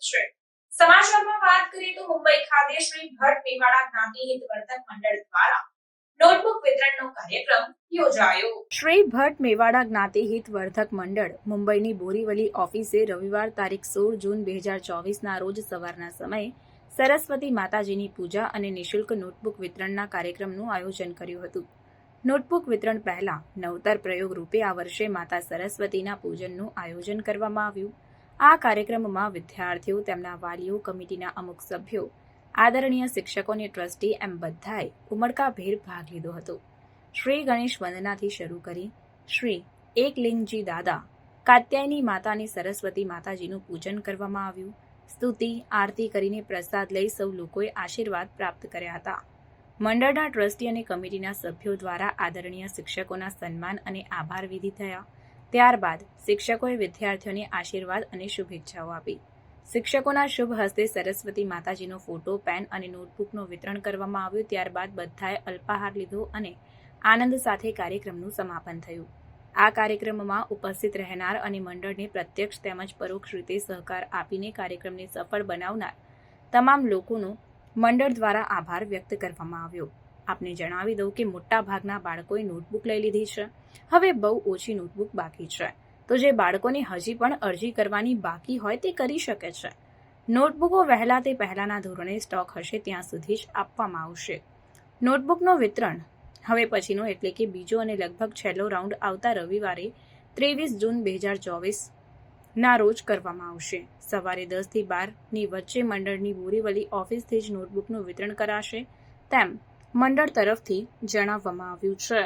છે. સમાચારમાં વાત કરીએ તો મુંબઈ ખાતે શ્રી ભટ્ટ મેવાડા જ્ઞાતિ હિતવર્ધક મંડળ દ્વારા શ્રી ભટ્ટ મેવાડા જ્ઞાતિ હિતવર્ધક મંડળ મુંબઈની બોરીવલી ઓફિસે રવિવાર તારીખ સોળ જૂન બે હજાર ચોવીસના રોજ સવારના સમયે સરસ્વતી માતાજીની પૂજા અને નિઃશુલ્ક નોટબુક વિતરણના કાર્યક્રમનું આયોજન કર્યું હતું. નોટબુક વિતરણ પહેલા નવતર પ્રયોગ રૂપે આ વર્ષે માતા સરસ્વતીના પૂજનનું આયોજન કરવામાં આવ્યું. આ કાર્યક્રમમાં વિદ્યાર્થીઓ, તેમના વાલીઓ, કમિટીના અમુક સભ્યો, આદરણીય શિક્ષકોને ટ્રસ્ટી એમ બધાએ ઉમળકાભેર ભાગ લીધો હતો. શ્રી ગણેશ વંદનાથી શરૂ કરી શ્રી એકલિંગજી દાદા, કાત્યાયની માતાની સરસ્વતી માતાજીનું પૂજન કરવામાં આવ્યું. સ્તુતિ, આરતી કરીને પ્રસાદ લઈ સૌ લોકોએ આશીર્વાદ પ્રાપ્ત કર્યા હતા. મંડળના ટ્રસ્ટી અને કમિટીના સભ્યો દ્વારા આદરણીય શિક્ષકોના સન્માન અને આભાર વિધિ થયા. ત્યારબાદ શિક્ષકોએ વિદ્યાર્થીઓને આશીર્વાદ અને શુભેચ્છાઓ આપી. શિક્ષકોના શુભ હસ્તે સરસ્વતી માતાજીનો ફોટો, પેન અને નોટબુકનું વિતરણ કરવામાં આવ્યું. ત્યારબાદ બધાએ અલ્પાહાર લીધો અને આનંદ સાથે કાર્યક્રમનું સમાપન થયું. આ કાર્યક્રમમાં ઉપસ્થિત રહેનાર અને મંડળને પ્રત્યક્ષ તેમજ પરોક્ષ રીતે સહકાર આપીને કાર્યક્રમને સફળ બનાવનાર તમામ લોકોનો મંડળ દ્વારા આભાર વ્યક્ત કરવામાં આવ્યો. આપને જણાવી દઉં કે મોટા ભાગના બાળકોએ નોટબુક લઈ લીધી છે. હવે બહુ ઓછી નોટબુક બાકી છે. તો જે બાળકોને હજી પણ અરજી કરવાની બાકી હોય તે કરી શકે છે. નોટબુકો વહેલા તે પહેલાના ધોરણે સ્ટોક હશે ત્યાં સુધી જ આપવામાં આવશે. નોટબુકનો વિતરણ હવે પછીનો એટલે કે બીજો અને લગભગ છેલ્લો રાઉન્ડ આવતા રવિવારે ત્રેવીસ જૂન બે હજાર ચોવીસ ના રોજ કરવામાં આવશે. સવારે દસથી બારની વચ્ચે મંડળની બોરીવલી ઓફિસથી જ નોટબુકનું વિતરણ કરાશે. તેમ મંડળ તરફથી જણાવવામાં આવ્યું છે.